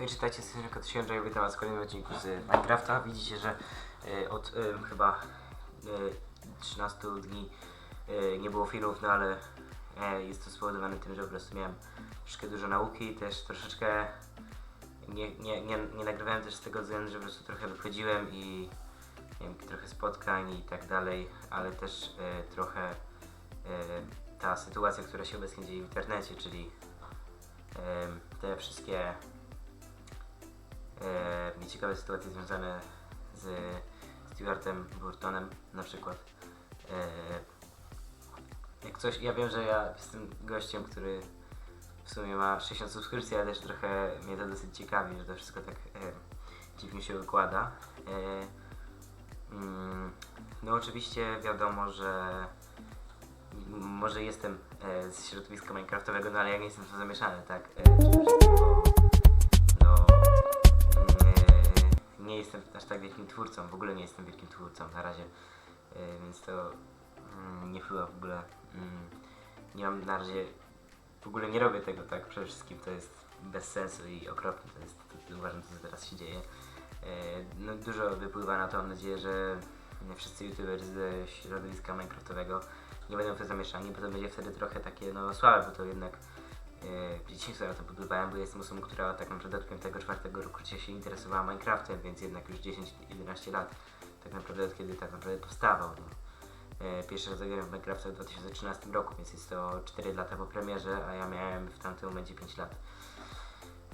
Witajcie, jestem Kotysiądza i witam was w kolejnym odcinku z Minecrafta. Widzicie, że e, od e, chyba e, 13 dni e, nie było filmów, no ale e, jest to spowodowane tym, że po prostu miałem troszkę dużo nauki, też troszeczkę nie, nie, nie, nie nagrywałem też z tego względu, że po prostu trochę wychodziłem i nie wiem, trochę spotkań i tak dalej, ale też e, trochę e, ta sytuacja, która się obecnie dzieje w internecie, czyli e, te wszystkie nieciekawe sytuacje związane z Stewartem Burtonem na przykład. E, jak coś, ja wiem, że ja jestem gościem, który w sumie ma 60 subskrypcji, ale też trochę mnie to dosyć ciekawi, że to wszystko tak e, dziwnie się układa. E, mm, no oczywiście wiadomo, że może jestem e, z środowiska minecraftowego, no ale ja nie jestem w to zamieszany, tak? Twórcą, w ogóle nie jestem wielkim twórcą na razie, e, więc to mm, nie wpływa w ogóle. Mm, nie mam na razie, w ogóle nie robię tego tak, przede wszystkim to jest bez sensu i okropne, to jest, to, to uważam, co teraz się dzieje. E, no, dużo wypływa na to, mam nadzieję, że wszyscy youtuberzy ze środowiska minecraftowego nie będą w to zamieszani, bo to będzie wtedy trochę takie no słabe, bo to jednak dzieciństwo na to budowałem, bo jestem osobą, która tak naprawdę od 5-4 roku życia się interesowała Minecraftem, więc jednak już 10-11 lat tak naprawdę od kiedy tak naprawdę powstawał. No. E, pierwszy raz zagrałem w Minecrafta w 2013 roku, więc jest to 4 lata po premierze, a ja miałem w tamtym momencie 5 lat.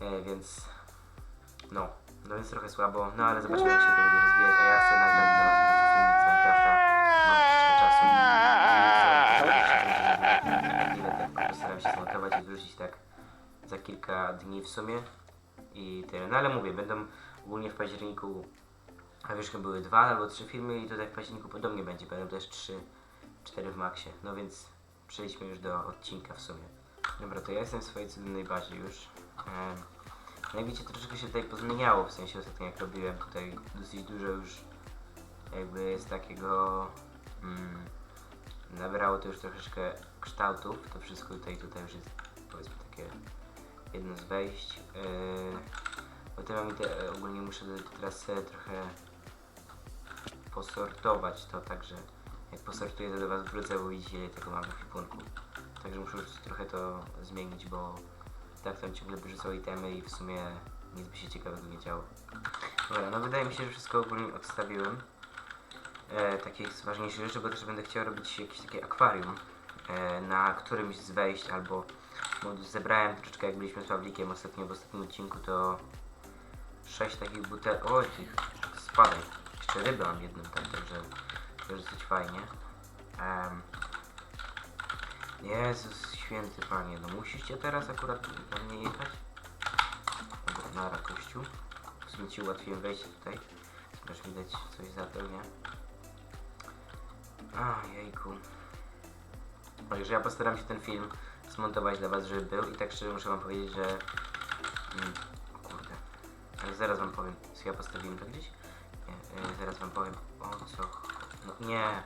E, więc no, no jest trochę słabo, no ale zobaczymy jak się to będzie rozwijać, a ja chcę nagrać dla was filmik z Minecrafta. Mam czasu i nie będę tylko postaram się zmontować i wrzucić tak za kilka dni w sumie i tyle. No ale mówię, będą ogólnie w październiku, a wiesz, były dwa albo trzy filmy i tutaj w październiku podobnie będzie, będą też trzy, cztery w maksie. No więc przejdźmy już do odcinka w sumie. Dobra, to ja jestem w swojej cudownej bazie już. No jak widzicie, troszeczkę się tutaj pozmieniało, w sensie ostatnio jak robiłem tutaj dosyć dużo już jakby z takiego mm, nabrało to już troszeczkę kształtów, to wszystko tutaj, tutaj już jest powiedzmy takie jedno z wejść. Yy, potem mam te, e, ogólnie muszę teraz trochę posortować to, także jak posortuję to do was wrócę, bo widzicie ile tego mam w ekwipunku. Także muszę trochę to zmienić, bo tak tam ciągle wyrzucał itemy i w sumie nic by się ciekawego nie działo. Dobra, no wydaje mi się, że wszystko ogólnie odstawiłem. E, takich z ważniejszych rzeczy, bo też będę chciał robić jakieś takie akwarium e, na którymś z wejść albo no, zebrałem troszeczkę jak byliśmy z Pawlikiem ostatnio w ostatnim odcinku to sześć takich butel... Oj, tych spadaj. Jeszcze rybę mam jedną tam, także jest dosyć fajnie. Em, Jezus święty panie, no musicie teraz akurat na mnie jechać? Dobra, nara kościół. W sumie ci ułatwiłem wejście tutaj. Masz widać coś za to, nie? A, jejku. Także ja postaram się ten film zmontować dla was, żeby był i tak szczerze muszę wam powiedzieć, że... Mm, kurde. Zaraz wam powiem. Co ja postawiłem to gdzieś? Nie, e, zaraz wam powiem o co... No nie.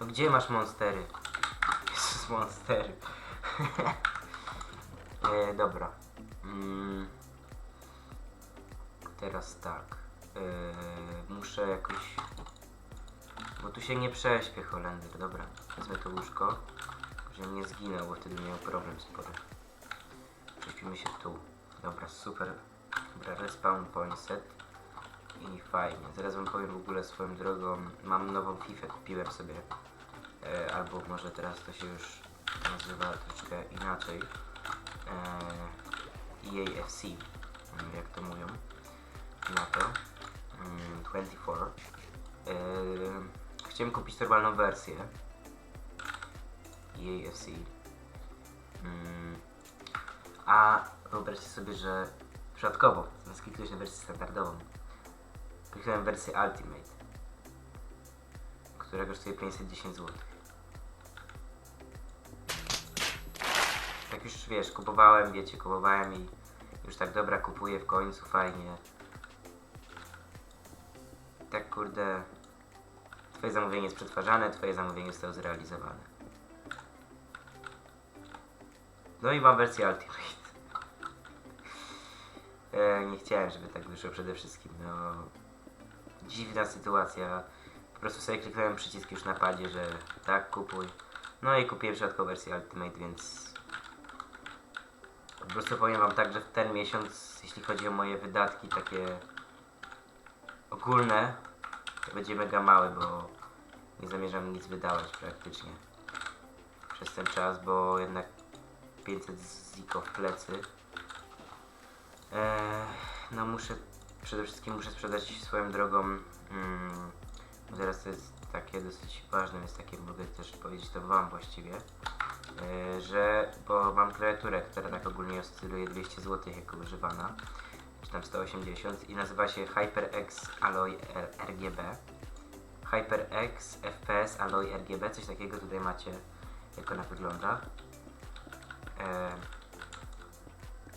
No gdzie masz monstery? Jezus, monstery. e, dobra. Mm. Teraz tak. E, muszę jakoś... Bo tu się nie prześpię, Holender. Dobra, wezmę to łóżko. Żebym nie zginął, bo wtedy miał problem spory. Prześpimy się tu. Dobra, super. Dobra, respawn point set. I fajnie. Zaraz wam powiem w ogóle swoją drogą. Mam nową FIFA, kupiłem sobie. E, albo może teraz to się już nazywa troszkę inaczej. E, EAFC, jak to mówią. Na to. Mm, 24. E, chciałem kupić normalną wersję. EAFC. Mm, a wyobraźcie sobie, że przypadkowo, zamiast na wersję standardową, kliknąłem wersję Ultimate, która kosztuje 510 zł. Tak już wiesz, kupowałem, wiecie, kupowałem i już tak dobra kupuję w końcu, fajnie. Tak kurde, twoje zamówienie jest przetwarzane, twoje zamówienie zostało zrealizowane. No i mam wersję Ultimate. E, nie chciałem, żeby tak wyszło przede wszystkim. No, dziwna sytuacja. Po prostu sobie kliknąłem przycisk już na padzie, że tak, kupuj. No i kupiłem w środku wersję Ultimate, więc po prostu powiem wam tak, że w ten miesiąc, jeśli chodzi o moje wydatki takie ogólne, to będzie mega mały, bo nie zamierzam nic wydawać praktycznie przez ten czas, bo jednak 500 ziko w plecy. Eee, no muszę, przede wszystkim muszę sprzedać swoją drogą, mm, bo teraz to jest takie dosyć ważne, jest takie, mogę też powiedzieć to wam właściwie, eee, że, bo mam klawiaturę, która tak ogólnie oscyluje 200 zł jako używana, czy tam 180 i nazywa się HyperX Alloy RGB. HyperX FPS Alloy RGB, coś takiego tutaj macie, jak ona wygląda. Eee,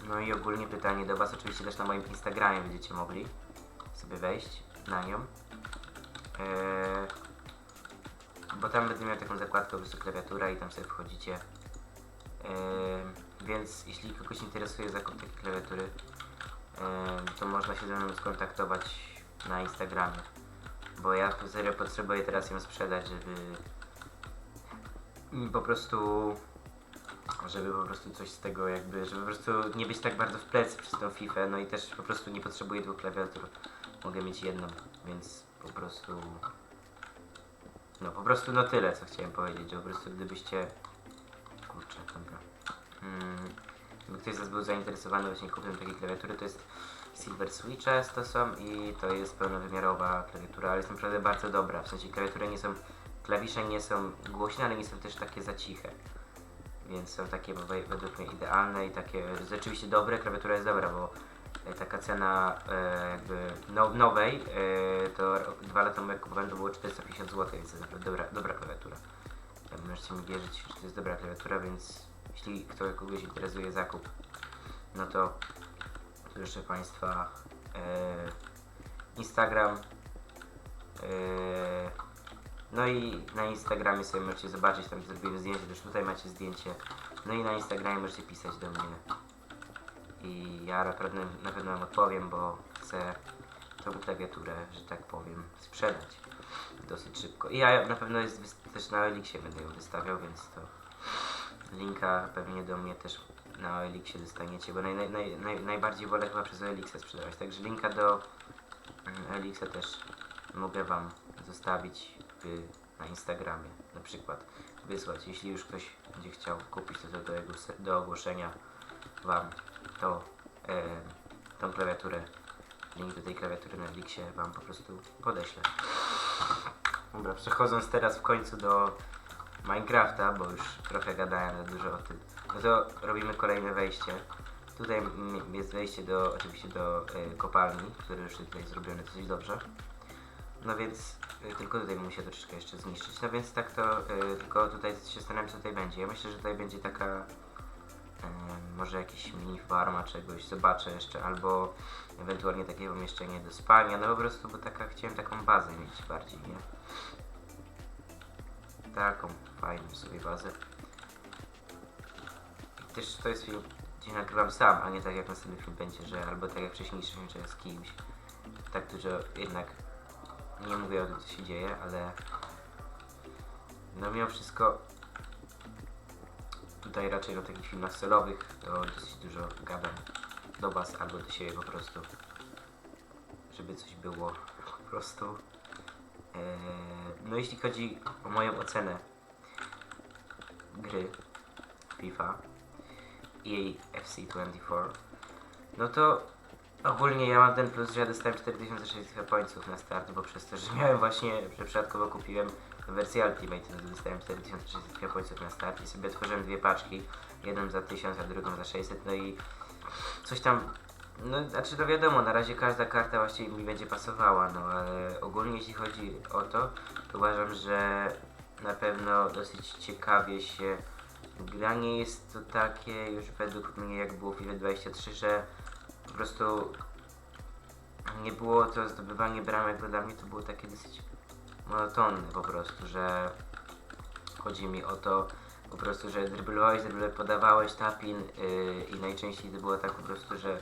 no i ogólnie pytanie do Was, oczywiście też na moim Instagramie będziecie mogli sobie wejść na nią. Eee, bo tam będę miał taką zakładkę po klawiatura i tam sobie wchodzicie. Eee, więc jeśli kogoś interesuje zakup takiej klawiatury, to można się ze mną skontaktować na Instagramie. Bo ja serio potrzebuję teraz ją sprzedać, żeby po prostu żeby po prostu coś z tego jakby, żeby po prostu nie być tak bardzo w plecy przez tą FIFA, no i też po prostu nie potrzebuję dwóch klawiatur, mogę mieć jedną, więc po prostu no po prostu no tyle co chciałem powiedzieć, że po prostu gdybyście kurczę, dobra. Mm, gdyby ktoś z Was był zainteresowany właśnie kupnem takiej klawiatury, to jest Silver Switches to są i to jest pełnowymiarowa klawiatura, ale jest naprawdę bardzo dobra, w sensie klawiatury nie są, klawisze nie są głośne, ale nie są też takie za ciche więc są takie we- według mnie idealne i takie rzeczywiście dobre. Klawiatura jest dobra, bo e, taka cena e, jakby no, nowej e, to dwa lata temu jak kupowałem to było 450 zł, więc to jest naprawdę dobra, dobra klawiatura. E, Możecie mi wierzyć, że to jest dobra klawiatura, więc jeśli ktoś kogoś interesuje zakup, no to proszę Państwa e, Instagram e, no i na Instagramie sobie możecie zobaczyć, tam zrobiłem zdjęcie, też tutaj macie zdjęcie. No i na Instagramie możecie pisać do mnie. I ja naprawdę na pewno wam odpowiem, bo chcę tą klawiaturę, że tak powiem, sprzedać dosyć szybko. I ja na pewno jest też na Elixie będę ją wystawiał, więc to linka pewnie do mnie też na Elixie dostaniecie, bo naj, naj, naj, naj, najbardziej wolę chyba przez Elixa sprzedawać. Także linka do mm, Elixa też mogę Wam zostawić na Instagramie na przykład wysłać. Jeśli już ktoś będzie chciał kupić to, do, do ogłoszenia Wam to e, tą klawiaturę, link do tej klawiatury na Elixie Wam po prostu podeślę. Dobra, przechodząc teraz w końcu do Minecrafta, bo już trochę gadałem za dużo o tym, no to robimy kolejne wejście. Tutaj jest wejście do, oczywiście do e, kopalni, które już tutaj zrobione dosyć dobrze. No więc tylko tutaj bym musiał troszeczkę jeszcze zniszczyć. No więc tak to y, tylko tutaj się zastanawiam co tutaj będzie. Ja myślę, że tutaj będzie taka y, może jakieś mini farma czegoś, zobaczę jeszcze, albo ewentualnie takie pomieszczenie do spania, no po prostu, bo taka chciałem taką bazę mieć bardziej, nie? Taką fajną sobie bazę. I też to jest film, gdzie nagrywam sam, a nie tak jak następny film będzie, że albo tak jak wcześniejszy film, z kimś. Tak dużo jednak nie mówię o tym, co się dzieje, ale no mimo wszystko tutaj raczej na takich filmach celowych to dosyć dużo gadam do Was albo do siebie po prostu, żeby coś było po prostu. Eee, no jeśli chodzi o moją ocenę gry FIFA jej FC24, no to Ogólnie ja mam ten plus, że ja dostałem 4600 pońców na start, bo przez to, że miałem właśnie, że przypadkowo kupiłem wersję Ultimate, to dostałem 4600 pońców na start i sobie otworzyłem dwie paczki, jedną za 1000, a drugą za 600, no i coś tam, no znaczy to wiadomo, na razie każda karta właściwie mi będzie pasowała, no ale ogólnie jeśli chodzi o to, to uważam, że na pewno dosyć ciekawie się gra. Nie jest to takie już według mnie jak było w FIFA 23, że po prostu nie było to zdobywanie bramek, bo dla mnie to było takie dosyć monotonne po prostu, że chodzi mi o to po prostu, że dryblowałeś, dryble podawałeś tapin yy, i najczęściej to było tak po prostu, że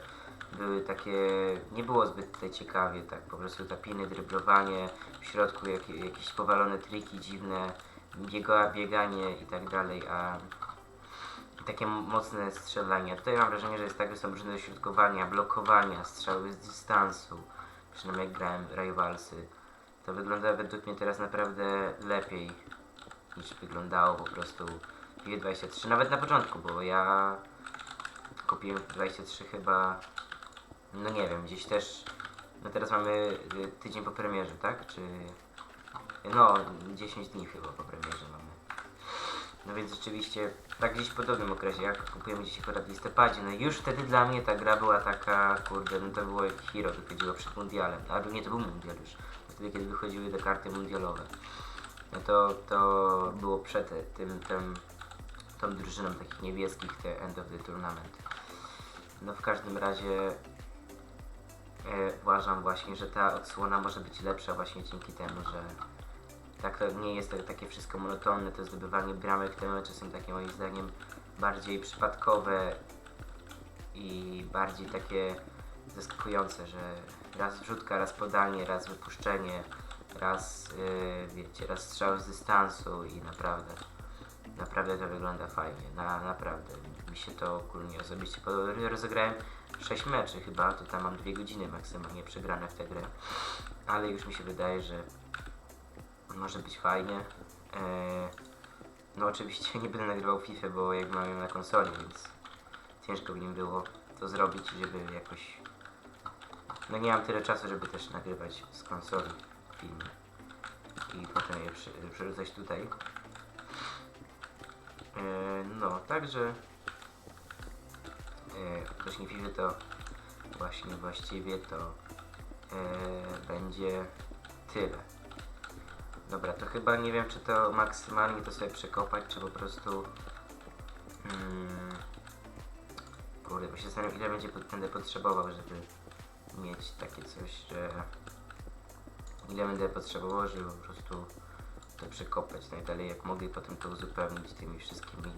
były takie, nie było zbyt tutaj ciekawie, tak, po prostu tapiny, dryblowanie, w środku jakie, jakieś powalone triki dziwne, biega, bieganie i tak dalej, a takie mocne strzelania. Tutaj mam wrażenie, że jest tak, że są różne dośrodkowania, blokowania, strzały z dystansu, przynajmniej jak grałem Rivalsy. To wygląda według mnie teraz naprawdę lepiej niż wyglądało po prostu w 23 nawet na początku, bo ja kupiłem w 23 chyba, no nie wiem, gdzieś też, no teraz mamy y, tydzień po premierze, tak? Czy, no 10 dni chyba po premierze mamy. No więc rzeczywiście, tak gdzieś w podobnym okresie, jak kupujemy gdzieś akurat w listopadzie, no już wtedy dla mnie ta gra była taka, kurde, no to było Hero wychodziło przed mundialem, albo nie, to był mundial już, wtedy kiedy wychodziły te karty mundialowe. No to, to było przed tym, tym, tą drużyną takich niebieskich, te End of the Tournament. No w każdym razie e, uważam właśnie, że ta odsłona może być lepsza właśnie dzięki temu, że tak to nie jest tak, takie wszystko monotonne, to zdobywanie bramek, te mecze są takie moim zdaniem bardziej przypadkowe i bardziej takie zaskakujące, że raz wrzutka, raz podanie, raz wypuszczenie, raz yy, wiecie, raz strzał z dystansu i naprawdę naprawdę to wygląda fajnie, na, naprawdę mi się to ogólnie osobiście podoba. Rozegrałem 6 meczy chyba, to tam mam 2 godziny maksymalnie przegrane w tę grę, ale już mi się wydaje, że może być fajnie. Eee, no oczywiście nie będę nagrywał FIFA, bo jak mam ją na konsoli, więc ciężko mi było to zrobić, żeby jakoś... No nie mam tyle czasu, żeby też nagrywać z konsoli filmy i potem je przerzucać tutaj. Eee, no, także eee, odnośnie FIFA to właśnie właściwie to będzie tyle. Dobra, to chyba nie wiem, czy to maksymalnie to sobie przekopać, czy po prostu... Mm, kurde, bo się zastanawiam, ile będzie, będę potrzebował, żeby mieć takie coś, że... Ile będę potrzebował, żeby po prostu to przekopać najdalej, jak mogę i potem to uzupełnić tymi wszystkimi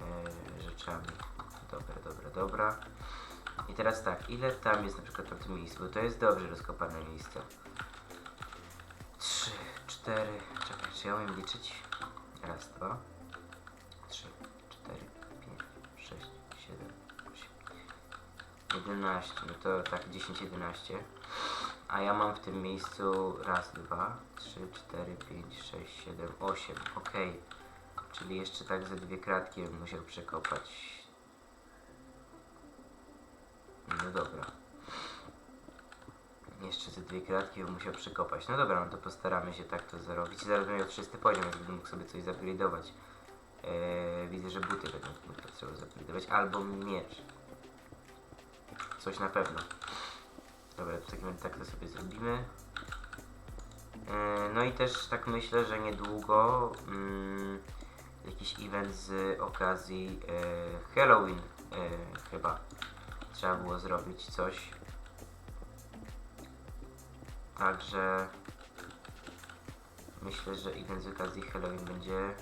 e, rzeczami. Dobra, dobra, dobra. I teraz tak, ile tam jest na przykład w tym miejscu, bo to jest dobrze rozkopane miejsce. 3, 4, czekaj, czy ja umiem liczyć? Raz, dwa, trzy, cztery, pięć, sześć, siedem, osiem, 11, no to tak 10, 11. A ja mam w tym miejscu raz, dwa, trzy, cztery, pięć, sześć, siedem, osiem. Okej. Czyli jeszcze tak ze dwie kratki bym musiał przekopać. No dobra. Jeszcze ze dwie kratki bym musiał przekopać. No dobra, no to postaramy się tak to zrobić. Zaraz będę miał 300 poziom, więc mógł sobie coś zupgrade'ować. Eee, widzę, że buty będą trzeba zupgrade'ować. Albo miecz. Coś na pewno. Dobra, w takim razie tak to sobie zrobimy. E, No i też tak myślę, że niedługo mm, jakiś event z okazji e, Halloween e, chyba trzeba było zrobić coś. Także myślę, że event z okazji Halloween będzie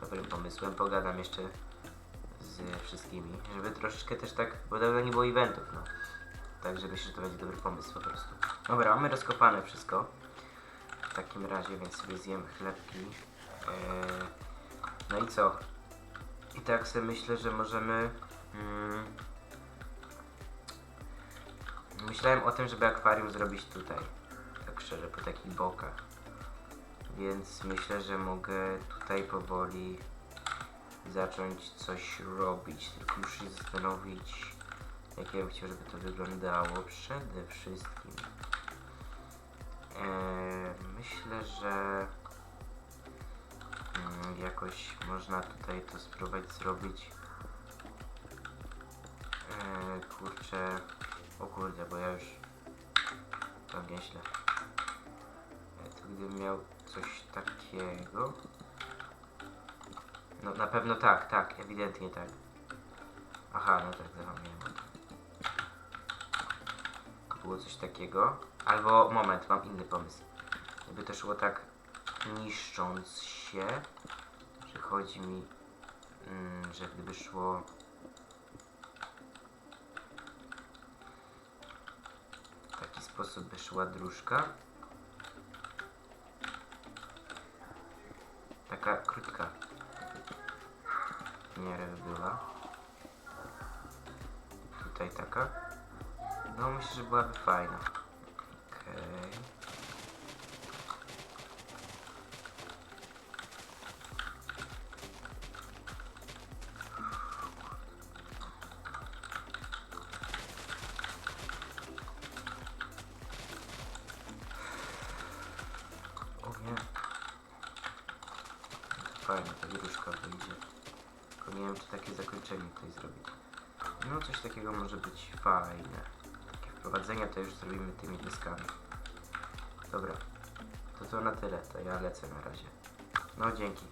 dobrym pomysłem. Pogadam jeszcze z wszystkimi, żeby troszeczkę też tak, bo dawno nie było eventów, no. Także myślę, że to będzie dobry pomysł po prostu. Dobra, mamy rozkopane wszystko. W takim razie, więc sobie zjem chlebki. Eee, no i co? I tak sobie myślę, że możemy... Mm, myślałem o tym, żeby akwarium zrobić tutaj. Tak szczerze, po takich bokach. Więc myślę, że mogę tutaj powoli zacząć coś robić. Tylko muszę się zastanowić, jak ja bym chciał, żeby to wyglądało. Przede wszystkim Eee, myślę, że mm, jakoś można tutaj to spróbować zrobić. Eee, kurczę, o kurde, bo ja już to nieźle. Gdybym miał coś takiego. No na pewno tak, tak, ewidentnie tak. Aha, no tak, zapomniałem. Było coś takiego. Albo, moment, mam inny pomysł. Jakby to szło tak niszcząc się, że chodzi mi, mm, że gdyby szło... sposób by szła dróżka. Taka krótka. Miarę by była. Tutaj taka. No myślę, że byłaby fajna. Okej. O Fajna ta wieruszka wyjdzie. Tylko nie wiem, czy takie zakończenie tutaj zrobić. No coś takiego może być fajne. Takie wprowadzenie to już zrobimy tymi deskami. Dobra. To to na tyle. To ja lecę na razie. No dzięki.